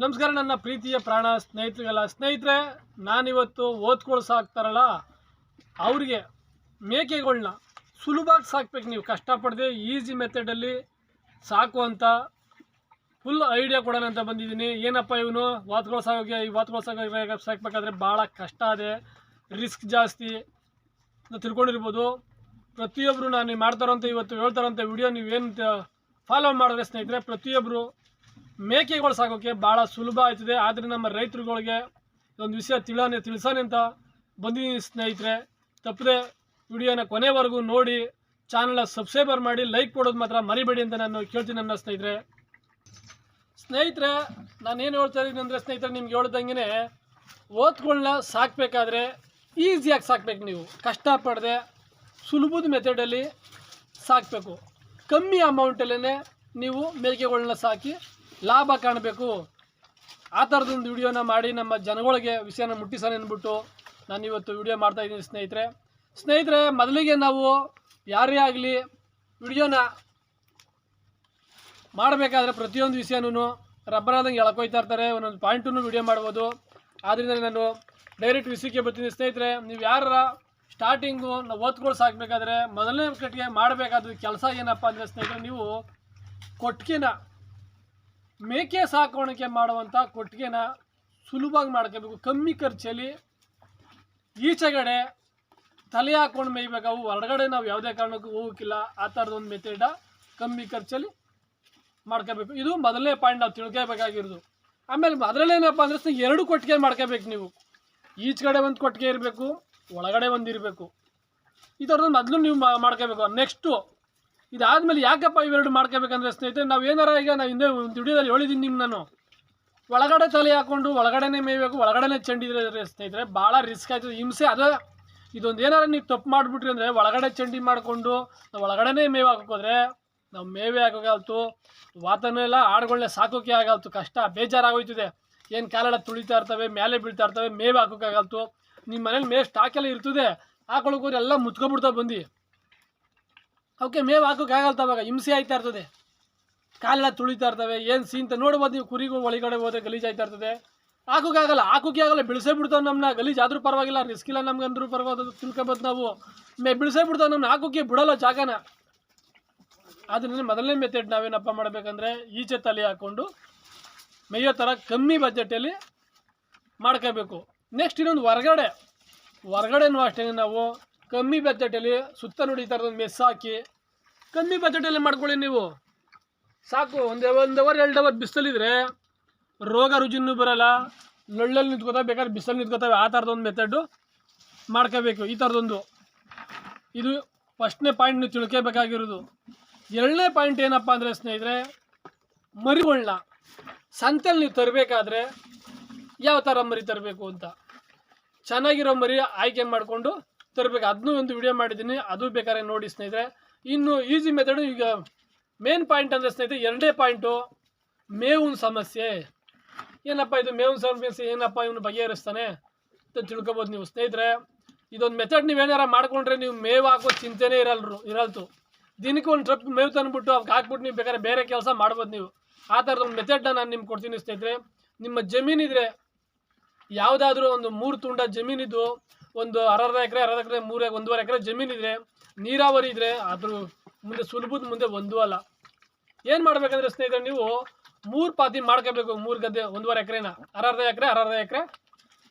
ನಮಸ್ಕಾರ, ನನ್ನ ಪ್ರೀತಿಯ ಪ್ರಾಣ ಸ್ನೇಹಿತರಿಗೆಲ್ಲ. ಸ್ನೇಹಿತರೆ, ನಾನಿವತ್ತು ಓದ್ಕೊಳ್ ಸಾಕ್ತಾರಲ್ಲ ಅವ್ರಿಗೆ ಮೇಕೆಗಳನ್ನ ಸುಲಭವಾಗಿ ಸಾಕ್ಬೇಕು. ನೀವು ಕಷ್ಟಪಡದೆ ಈಸಿ ಮೆಥಡಲ್ಲಿ ಸಾಕುವಂಥ ಫುಲ್ ಐಡಿಯಾ ಕೊಡೋಣ ಅಂತ ಬಂದಿದ್ದೀನಿ. ಏನಪ್ಪ ಇವನು? ವಾತ್ಗಳು ಸಾಕೋಕೆ ಈ ವಾತ್ಗಳು ಸಾಕ ಸಾಕಬೇಕಾದ್ರೆ ಭಾಳ ಕಷ್ಟ ಇದೆ ರಿಸ್ಕ್ ಜಾಸ್ತಿ. ತಿಳ್ಕೊಂಡಿರ್ಬೋದು. ಪ್ರತಿಯೊಬ್ಬರು ನಾನು ಮಾಡ್ತಾರಂತ, ಇವತ್ತು ಹೇಳ್ತಾರಂಥ ವಿಡಿಯೋ, ನೀವೇನು ಫಾಲೋ ಮಾಡಿದ್ರೆ ಸ್ನೇಹಿತರೆ ಪ್ರತಿಯೊಬ್ಬರು ಮೇಕೆಗಳು ಸಾಕೋಕ್ಕೆ ಭಾಳ ಸುಲಭ ಆಯ್ತದೆ. ಆದರೆ ನಮ್ಮ ರೈತರುಗಳಿಗೆ ಒಂದು ವಿಷಯ ತಿಳಾನೆ, ತಿಳಿಸಾನೆ ಅಂತ ಬಂದಿದ್ದೀನಿ ಸ್ನೇಹಿತರೆ, ತಪ್ಪದೆ ವಿಡಿಯೋನ ಕೊನೆವರೆಗೂ ನೋಡಿ ಚಾನಲ್ನ ಸಬ್ಸ್ಕ್ರೈಬರ್ ಮಾಡಿ ಲೈಕ್ ಕೊಡೋದು ಮಾತ್ರ ಮರಿಬೇಡಿ ಅಂತ ನಾನು ಕೇಳ್ತೀನಿ ನನ್ನ ಸ್ನೇಹಿತರೆ. ಸ್ನೇಹಿತರೆ, ನಾನು ಏನು ಹೇಳ್ತಾ ಇದ್ದೀನಿ ಅಂದರೆ ಸ್ನೇಹಿತರೆ, ನಿಮ್ಗೆ ಹೇಳ್ದಂಗೆ ಓದ್ಗಳನ್ನ ಸಾಕಬೇಕಾದ್ರೆ ಈಸಿಯಾಗಿ ಸಾಕ್ಬೇಕು ನೀವು. ಕಷ್ಟಪಡದೆ ಸುಲಭದ ಮೆಥಡಲ್ಲಿ ಸಾಕಬೇಕು. ಕಮ್ಮಿ ಅಮೌಂಟಲ್ಲೇ ನೀವು ಮೇಕೆಗಳನ್ನ ಸಾಕಿ ಲಾಭ ಕಾಣಬೇಕು. ಆ ಥರದೊಂದು ವಿಡಿಯೋನ ಮಾಡಿ ನಮ್ಮ ಜನಗಳಿಗೆ ವಿಷಯನ ಮುಟ್ಟಿಸೋಣ ಅಂದ್ಬಿಟ್ಟು ನಾನು ಇವತ್ತು ವಿಡಿಯೋ ಮಾಡ್ತಾ ಇದ್ದೀನಿ ಸ್ನೇಹಿತರೆ. ಸ್ನೇಹಿತರೆ, ಮೊದಲಿಗೆ ನಾವು ಯಾರೇ ಆಗಲಿ ವಿಡಿಯೋನ ಮಾಡಬೇಕಾದ್ರೆ ಪ್ರತಿಯೊಂದು ವಿಷಯನೂ ರಬ್ಬರ್ ಆದಂಗೆ ಎಳ್ಕೊಯ್ತಾ ಇರ್ತಾರೆ. ಒಂದೊಂದು ಪಾಯಿಂಟನ್ನು ವಿಡಿಯೋ ಮಾಡ್ಬೋದು. ಆದ್ದರಿಂದ ನಾನು ಡೈರೆಕ್ಟ್ ವಿಷಯಕ್ಕೆ ಬರ್ತೀನಿ ಸ್ನೇಹಿತರೆ. ನೀವು ಯಾರ ಸ್ಟಾರ್ಟಿಂಗು ನಾವು ಓದ್ಗಳು ಸಾಕಬೇಕಾದ್ರೆ ಮೊದಲನೇ ಕಟ್ಟಿಗೆ ಮಾಡಬೇಕಾದ ಕೆಲಸ ಏನಪ್ಪ ಅಂದರೆ ಸ್ನೇಹಿತರೆ, ನೀವು ಕೊಟ್ಟಿಗೆನ ಮೇಕೆ ಸಾಕಾಣಿಕೆ ಮಾಡುವಂಥ ಕೊಟ್ಟಿಗೆನ ಸುಲಭವಾಗಿ ಮಾಡ್ಕೋಬೇಕು. ಕಮ್ಮಿ ಖರ್ಚಲ್ಲಿ ಈಚೆಗಡೆ ತಲೆ ಹಾಕೊಂಡು ಮೇಯ್ಬೇಕು. ಅವು ಹೊರಗಡೆ ನಾವು ಯಾವುದೇ ಕಾರಣಕ್ಕೂ ಹೋಗೋಕ್ಕಿಲ್ಲ. ಆ ಥರದ ಒಂದು ಮೆಥಡ ಕಮ್ಮಿ ಖರ್ಚಲ್ಲಿ ಮಾಡ್ಕೋಬೇಕು. ಇದು ಮೊದಲನೇ ಪಾಯಿಂಟ್ ನಾವು ತಿಳ್ಕೋಬೇಕಾಗಿರೋದು. ಆಮೇಲೆ ಅದರಲ್ಲೇನಪ್ಪ ಅಂದರೆ ಎರಡು ಕೊಟ್ಟಿಗೆ ಮಾಡ್ಕೋಬೇಕು ನೀವು. ಈಚೆಗಡೆ ಒಂದು ಕೊಟ್ಟಿಗೆ ಇರಬೇಕು, ಒಳಗಡೆ ಒಂದು ಇರಬೇಕು. ಈ ಥರದ್ದು ಮೊದಲು ನೀವು ಮಾಡ್ಕೋಬೇಕು. ನೆಕ್ಸ್ಟು ಇದಾದಮೇಲೆ ಯಾಕಪ್ಪ ಇವೆರಡು ಮಾಡ್ಕೋಬೇಕಂದ್ರೆ ಸ್ನೇಹಿತರೆ, ನಾವು ಏನಾರ ಈಗ ನಾವು ಹಿಂದೆ ಒಂದು ವಿಡಿಯೋದಲ್ಲಿ ಹೇಳಿದ್ದೀನಿ ನಿಮ್ಮ ನಾನು. ಒಳಗಡೆ ತಲೆ ಹಾಕ್ಕೊಂಡು ಒಳಗಡೆನೇ ಮೇಯ್ಬೇಕು, ಒಳಗಡೆನೇ ಚೆಂಡಿದ್ರೆ ಸ್ನೇಹಿತರೆ, ಭಾಳ ರಿಸ್ಕ್ ಆಯ್ತದೆ ಹಿಂಸೆ ಅದು. ಇದೊಂದು ಏನಾರ ನೀವು ತಪ್ಪು ಮಾಡಿಬಿಟ್ರಿ ಅಂದರೆ ಒಳಗಡೆ ಚಂಡಿ ಮಾಡಿಕೊಂಡು ನಾವು ಒಳಗಡೆನೇ ಮೇವು ಹಾಕೋದ್ರೆ ನಾವು ಮೇವೆ ಹಾಕೋಗಾಲ್ತು ವಾತಾವರಣ ಆಡುಗಳನ್ನ ಸಾಕೋಕೆ ಆಗಲ್ತು ಕಷ್ಟ ಬೇಜಾರಾಗೋಯ್ತದೆ. ಏನು ಕಾಲೆಲ್ಲ ತುಳಿತಾ ಇರ್ತವೆ ಮೇಲೆ ಬೀಳ್ತಾ ಇರ್ತವೆ, ಮೇವು ಹಾಕೋಕ್ಕಾಗಲ್ತು ನಿಮ್ಮ ಮನೇಲಿ ಸ್ಟಾಕ್ ಎಲ್ಲ ಇರ್ತದೆ. ಹಾಕೊಳಕ್ಕೆ ಹೋದ್ರೆ ಎಲ್ಲ ಮುಚ್ಕೊಬಿಡ್ತಾ ಬಂದು. ಅವಕ್ಕೆ ಮೇವು ಹಾಕೋಕ್ಕಾಗಲ್ತ ಅವಾಗ, ಹಿಂಸೆ ಆಯ್ತಾ ಇರ್ತದೆ. ಕಾಲೆಲ್ಲ ತುಳಿತಾ ಇರ್ತವೆ, ಏನು ಸೀಂತ ನೋಡ್ಬೋದು ನೀವು, ಕುರಿಗೂ ಒಳಗಡೆ ಹೋದ್ರೆ ಗಲೀಜ್ ಆಯ್ತಾ ಇರ್ತದೆ. ಹಾಕೋಕ್ಕಾಗಲ್ಲ ಹಾಕೋಕೆ ಆಗಲ್ಲ ಬಿಡಿಸೇ ಬಿಡ್ತಾವೆ ನಮ್ಮನ್ನ ಗಲೀಜ್ ಆದರೂ ಪರವಾಗಿಲ್ಲ ರಿಸ್ಕ್ ಇಲ್ಲ ನಮ್ಗೆ ಅಂದರೂ ಪರವಾಗಿಲ್ಲ ತಿಳ್ಕೊಬೋದು ನಾವು. ಮೇ ಬಿಡಿಸೇ ಬಿಡ್ತಾವೆ ನಮ್ಮನ್ನ ಹಾಕೋಕೆ ಬಿಡಲ್ಲ ಜಾಗನ. ಆದ್ದರಿಂದ ಮೊದಲನೇ ಮೆಥಡ್ ನಾವೇನಪ್ಪ ಮಾಡಬೇಕಂದ್ರೆ, ಈಚೆ ತಲೆ ಹಾಕ್ಕೊಂಡು ಮೇಯೋ ಥರ ಕಮ್ಮಿ ಬಜೆಟಲ್ಲಿ ಮಾಡ್ಕೋಬೇಕು. ನೆಕ್ಸ್ಟ್ ಇನ್ನೊಂದು ಹೊರಗಡೆ. ಹೊರಗಡೆನೂ ಅಷ್ಟೇ ನಾವು. ಕಮ್ಮಿ ಬಜೆಟಲ್ಲಿ ಸುತ್ತ ನೋಡಿ ಈ ಮೆಸ್ ಹಾಕಿ ಕಮ್ಮಿ ಬಜೆಟಲ್ಲಿ ಮಾಡ್ಕೊಳ್ಳಿ ನೀವು. ಸಾಕು, ಒಂದು ಒಂದು ಅವರ್ ಎರಡು ಅವರ್ ಬಿಸಿಲಿದ್ರೆ ರೋಗ ರುಜಿನೂ ಬರಲ್ಲ ಲೊಳ್ಳಲ್ಲಿ ನಿಂತ್ಕೋತಾವೆ, ಬೇಕಾದ್ರೆ ಬಿಸಿಲು ನಿಂತ್ಕೋತಾವೆ, ಆ ಥರದೊಂದು ಮೆಥಡು ಮಾಡ್ಕೋಬೇಕು, ಈ ಥರದೊಂದು. ಇದು ಫಸ್ಟ್ನೇ ಪಾಯಿಂಟ್ ನೀವು ತಿಳ್ಕೋಬೇಕಾಗಿರೋದು. ಎರಡನೇ ಪಾಯಿಂಟ್ ಏನಪ್ಪ ಅಂದರೆ ಸ್ನೇಹಿತರೆ ಮರಿಗಳನ್ನ ಸಂತೆಲಿ ನೀವು ತರಬೇಕಾದ್ರೆ ಯಾವ ಥರ ಮರಿ ತರಬೇಕು ಅಂತ. ಚೆನ್ನಾಗಿರೋ ಮರಿ ಆಯ್ಕೆ ಮಾಡಿಕೊಂಡು ತರಬೇಕು. ಅದನ್ನೂ ಒಂದು ವಿಡಿಯೋ ಮಾಡಿದ್ದೀನಿ. ಅದು ಬೇಕಾದ್ರೆ ನೋಡಿ ಸ್ನೇಹಿತರೆ. ಇನ್ನು ಈಸಿ ಮೆಥಡು ಈಗ ಮೇನ್ ಪಾಯಿಂಟ್ ಅಂದರೆ ಸ್ನೇಹಿತರೆ, ಎರಡೇ ಪಾಯಿಂಟು ಮೇವಿನ ಸಮಸ್ಯೆ. ಏನಪ್ಪ ಇದು ಮೇವಿನ ಸಮಸ್ಯೆ? ಏನಪ್ಪ ಇವನು ಬಗೆಹರಿಸ್ತಾನೆ? ಅಂತ ತಿಳ್ಕೊಬೋದು ನೀವು ಸ್ನೇಹಿತರೆ. ಇದೊಂದು ಮೆಥಡ್ ನೀವೇನಾರ ಮಾಡ್ಕೊಂಡ್ರೆ ನೀವು ಮೇವು ಹಾಕೋ ಚಿಂತೆನೇ ಇರಲ್ರು ಇರಲ್ತು. ದಿನಕ್ಕೆ ಒಂದು ಟ್ರಪ್ ಮೇವು ತಂದುಬಿಟ್ಟು ಅವ್ಕೆ ಹಾಕ್ಬಿಟ್ಟು ನೀವು ಬೇಕಾದ್ರೆ ಬೇರೆ ಕೆಲಸ ಮಾಡ್ಬೋದು ನೀವು. ಆ ಥರದ ಒಂದು ಮೆಥಡ್ನ ನಾನು ನಿಮ್ಗೆ ಕೊಡ್ತೀನಿ ಸ್ನೇಹಿತರೆ. ನಿಮ್ಮ ಜಮೀನಿದ್ರೆ ಯಾವುದಾದ್ರೂ ಒಂದು ಮೂರು ತುಂಡ ಜಮೀನಿದ್ದು ಒಂದು ಅರ್ಧ ಎಕರೆ ಅರ್ಧ ಎಕರೆ, ಮೂರು, ಒಂದೂವರೆ ಎಕರೆ ಜಮೀನಿದ್ರೆ ನೀರಾವರಿ ಇದ್ರೆ ಅದ್ರ ಮುಂದೆ ಸುಲಭದ ಮುಂದೆ ಒಂದು ಅಲ್ಲ. ಏನು ಮಾಡ್ಬೇಕಂದ್ರೆ ಸ್ನೇಹಿತರೆ, ನೀವು ಮೂರು ಪಾತಿ ಮಾಡ್ಕೋಬೇಕು, ಮೂರು ಗದ್ದೆ, ಒಂದೂವರೆ ಎಕರೆನ. ಅರ್ಧ ಎಕರೆ ಅರ್ಧ ಎಕರೆ,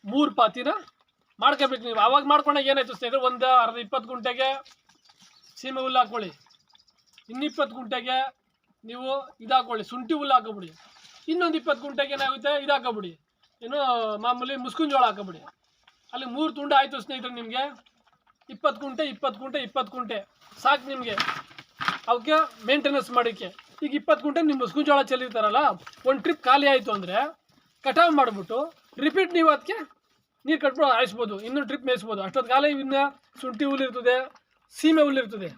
ಮೂರು ಪಾತಿನ ಮಾಡ್ಕೋಬೇಕು ನೀವು. ಅವಾಗ ಮಾಡ್ಕೊಂಡಾಗ ಏನಾಯ್ತು ಸ್ನೇಹಿತರೆ, ಒಂದು ಅರ್ಧ ಇಪ್ಪತ್ತು ಗುಂಟೆಗೆ ಸೀಮೆ ಹುಲ್ಲು ಹಾಕ್ಕೊಳ್ಳಿ. ಇನ್ನಿಪ್ಪತ್ತು ಗುಂಟೆಗೆ ನೀವು ಇದಾಕೊಳ್ಳಿ, ಶುಂಠಿ ಹುಲ್ಲು ಹಾಕೋಬಿಡಿ. ಇನ್ನೊಂದು ಇಪ್ಪತ್ತು ಗುಂಟೆಗೆ ಏನಾಗುತ್ತೆ, ಇದಾಕೋಬಿಡಿ. ಏನು ಮಾಮೂಲಿ ಮುಸ್ಕಿನ ಜೋಳ ಹಾಕೋಬಿಡಿ. ಅಲ್ಲಿ ಮೂರು ತುಂಡು ಆಯಿತು ಸ್ನೇಹಿತರೆ ನಿಮಗೆ. ಇಪ್ಪತ್ತು ಗುಂಟೆ ಇಪ್ಪತ್ತು ಗುಂಟೆ ಇಪ್ಪತ್ತು ಗುಂಟೆ. ಸಾಕು ನಿಮಗೆ. ಅವಕ್ಕೆ ಮೇಂಟೆನೆನ್ಸ್ ಮಾಡೋಕ್ಕೆ. ಈಗ ಇಪ್ಪತ್ತು ಗುಂಟೆ ನಿಮ್ಮ ಮುಸ್ಕಿನ ಜೋಳ ಚೆಲ್ಲಿರ್ತಾರಲ್ಲ, ಒಂದು ಟ್ರಿಪ್ ಖಾಲಿ ಆಯಿತು ಅಂದರೆ ಕಟಾವು ಮಾಡಿಬಿಟ್ಟು ರಿಪೀಟ್ ನೀವು ಅದಕ್ಕೆ ನೀರು ಕಟ್ಬಿಟ್ಟು ಹಾಯಿಸ್ಬೋದು. ಇನ್ನೊಂದು ಟ್ರಿಪ್ ಮೇಯಿಸ್ಬೋದು. ಅಷ್ಟೊತ್ತು ಕಾಲ ಇನ್ನು ಶುಂಠಿ ಹುಲ್ಲು ಇರ್ತದೆ, ಸೀಮೆ ಹುಲ್ಲು ಇರ್ತದೆ.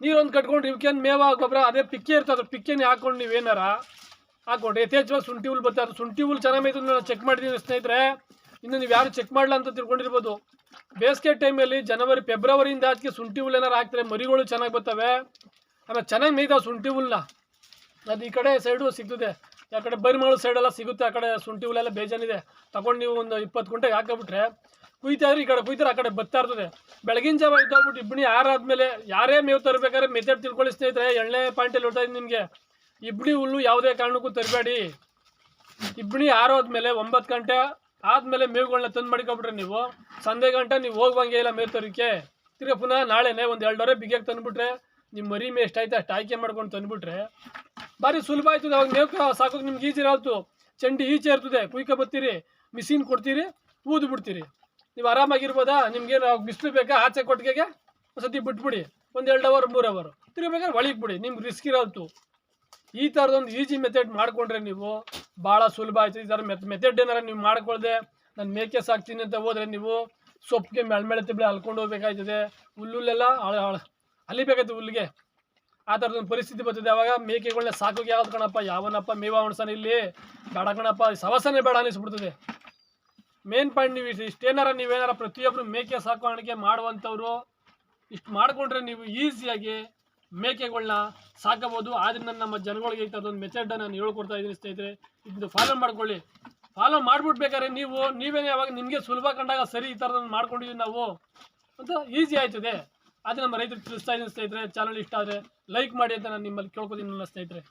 ನೀರೊಂದು ಕಟ್ಕೊಂಡು ಇವಕ್ಕೇನು ಮೇವ ಗೊಬ್ಬರ, ಅದೇ ಪಿಕ್ಕೆ ಇರ್ತದೆ. ಪಿಕ್ಕೆನೇ ಹಾಕೊಂಡು ನೀವೇನಾರ ಹಾಕ್ಕೊಂಡ್ರೆ ಯಥೇಚ್ಛವಾಗಿ ಶುಂಠಿ ಹುಲ್ಲು ಬರ್ತಾರೆ ಶುಂಠಿ ಹುಲ್ಲು ಚೆನ್ನಾಗೈತೆ ನಾನು ಚೆಕ್ ಮಾಡಿದ್ದೀನಿ ಸ್ನೇಹಿತರೆ. ಇನ್ನು ನೀವು ಯಾರು ಚೆಕ್ ಮಾಡಲ್ಲ ಅಂತ ತಿಳ್ಕೊಂಡಿರ್ಬೋದು. ಬೇಸಿಗೆ ಟೈಮಲ್ಲಿ ಜನವರಿ ಫೆಬ್ರವರಿಯಿಂದ ಅದಕ್ಕೆ ಶುಂಠಿ ಹುಲ್ಲು ಏನಾರು ಹಾಕ್ತಾರೆ ಮರಿಗಳು ಚೆನ್ನಾಗಿ ಬರ್ತವೆ. ಆಮೇಲೆ ಚೆನ್ನಾಗಿ ಮೇಯ್ತಾವೆ ಶುಂಠಿ ಹುಲ್ಲನ್ನ ಅದು ಈ ಕಡೆ ಸೈಡು ಸಿಗ್ತದೆ. ಆ ಕಡೆ ಬರಿಮಾಳು ಸೈಡೆಲ್ಲ ಸಿಗುತ್ತೆ, ಆ ಕಡೆ ಶುಂಠಿ ಹುಲ್ಲೆಲ್ಲ ಬೇಜಾನಿದೆ. ತಗೊಂಡು ನೀವು ಒಂದು ಇಪ್ಪತ್ತು ಗುಂಟೆಗೆ ಹಾಕೋಬಿಟ್ರೆ ಕುಯ್ತಾ ಇದ್ರೆ ಈ ಕಡೆ ಕುಯ್ತಾರೆ, ಆ ಕಡೆ ಬತ್ತಾ ಇರ್ತದೆ. ಬೆಳಗಿನ ಜಾವ ಇದ್ದಾಗ್ಬಿಟ್ಟು ಇಬ್ಬನಿ ಆರಾದ್ಮೇಲೆ ಯಾರೇ ಮೇವು ತರಬೇಕಾದ್ರೆ ಮೆಥಡ್ ತಿಳ್ಕೊಳ್ಳಿ ಸ್ನೇಹಿತರೆ ಎಳ್ಳೆ ಪಾಯಿಂಟಲ್ಲಿ ಹೇಳ್ತಾ ನಿಮಗೆ. ಇಬ್ಬನಿ ಹುಲ್ಲು ಯಾವುದೇ ಕಾರಣಕ್ಕೂ ತರಬೇಡಿ. ಇಬ್ಬನಿ ಆರೋದ್ಮೇಲೆ ಒಂಬತ್ತು ಗಂಟೆ ಆದಮೇಲೆ ಮೇವುಗಳನ್ನ ತಂದು ಮಾಡ್ಕೊಬಿಟ್ರೆ ನೀವು. ಸಂಜೆ ಗಂಟೆ ನೀವು ಹೋಗುವಂಗೆ ಇಲ್ಲ ಮೇವು ತರೋಕ್ಕೆ ತಿರ್ಗ ಪುನಃ ನಾಳೆನೇ ಒಂದು ಎರಡೂವರೆ ಬಿಗಿಯಾಗಿ ತಂದುಬಿಟ್ರೆ ನಿಮ್ಮ ಮರಿ ಮೇ ಎಷ್ಟಾಯ್ತು ಅಷ್ಟು ಆಯ್ಕೆ ಮಾಡ್ಕೊಂಡು ತಂದುಬಿಟ್ರೆ, ಭಾರಿ ಸುಲಭ ಆಯ್ತದೆ. ಅವಾಗ ಮೇವು ಸಾಕೋಕೆ ನಿಮ್ಗೆ ಈಜಿ ಆಯ್ತು ಚಂಡಿ ಈಚೆ ಇರ್ತದೆ. ಕುಯ್ಕೊ ಬರ್ತೀರಿ ಮಿಷಿನ್ ಕೊಡ್ತೀರಿ, ಊದು ಬಿಡ್ತೀರಿ. ನೀವು ಆರಾಮಾಗಿರ್ಬೋದಾ? ನಿಮ್ಗೆ ಬಿಸಿಲು ಬೇಕಾ? ಆಚೆ ಕೊಟ್ಟಿಗೆಗೆ ಒಂದ್ಸತಿ ಬಿಟ್ಬಿಡಿ. ಒಂದು ಎರಡು ಅವರ್ ಮೂರು ಅವರ್ ಬೇಕಾದ್ರೆ ಒಳಗೆ ಬಿಡಿ. ನಿಮ್ಗೆ ರಿಸ್ಕ್ ಇರೋದು ಈ ಥರದೊಂದು ಈಜಿ ಮೆಥಡ್ ಮಾಡ್ಕೊಂಡ್ರೆ ನೀವು ಭಾಳ ಸುಲಭ ಆಯ್ತು. ಈ ಥರ ಮೆತ್ ಮೆಥಡ್ ಏನಾರ ನೀವು ಮಾಡ್ಕೊಳ್ದೆ ನಾನು ಮೇಕೆ ಸಾಕ್ತೀನಿ ಅಂತ ಹೋದ್ರೆ ನೀವು ಸೊಪ್ಪಿಗೆ ಮೆಳ್ಮೆಳೆ ತಿಬ್ಬಳೆ ಅಲ್ಕೊಂಡು ಹೋಗ್ಬೇಕಾಯ್ತದೆ. ಹುಲ್ಲುಲ್ಲೆಲ್ಲ ಅಲಿಬೇಕಾಯ್ತು ಹುಲ್ಲಿಗೆ. ಆ ಥರದೊಂದು ಪರಿಸ್ಥಿತಿ ಬರ್ತದೆ. ಅವಾಗ ಮೇಕೆಗಳನ್ನ ಸಾಕೋಕೆ ಯಾವ್ದು ಕಣಪ್ಪ. ಯಾವನಪ್ಪ ಮೇವ ಉಣ್ಸನ ಇಲ್ಲಿ? ಬೇಡ ಕಣಪ್ಪ. ಸವಸನೆ ಬೇಡ ಅನಿಸ್ಬಿಡ್ತದೆ. ಮೇನ್ ಪಾಯಿಂಟ್ ನೀವು ಇಷ್ಟು- ಇಷ್ಟೇನಾರ ನೀವೇನಾರ ಪ್ರತಿಯೊಬ್ಬರು ಮೇಕೆ ಸಾಕಾಣಿಕೆ ಮಾಡುವಂಥವ್ರು ಇಷ್ಟು ಮಾಡಿಕೊಂಡ್ರೆ ನೀವು ಈಸಿಯಾಗಿ ಮೇಕೆಗಳನ್ನ ಸಾಕಬಹುದು. ಆದ್ರಿಂದ ನಮ್ಮ ಜನಗಳಿಗೆ ಅದೊಂದು ಥರದೊಂದು ಮೆಥಡ್ ನಾನು ಹೇಳ್ಕೊಡ್ತಾ ಇದ್ದೀನಿ ಸ್ನೇಹಿತರೆ ಇದು ಫಾಲೋ ಮಾಡ್ಕೊಳ್ಳಿ. ಫಾಲೋ ಮಾಡ್ಬಿಡ್ಬೇಕಾದ್ರೆ ನೀವು, ನೀವೇನೇ ಯಾವಾಗ ನಿಮಗೆ ಸುಲಭ ಕಂಡಾಗ ಸರಿ ಈ ಥರದ್ದು ಮಾಡ್ಕೊಂಡಿದ್ದೀವಿ ನಾವು, ಅಂತ ಈಸಿ ಆಯ್ತದೆ. ಅದು ನಮ್ಮ ರೈತರು ತಿಳಿಸ್ತಾ ಇದ್ದೀನಿ ಸ್ನೇಹಿತರೆ ಚಾನಲ್ ಇಷ್ಟ ಆದರೆ ಲೈಕ್ ಮಾಡಿ ಅಂತ ನಾನು ನಿಮ್ಮಲ್ಲಿ ಕೇಳ್ಕೊತೀನಿ ನನ್ನ ಸ್ನೇಹಿತರೆ.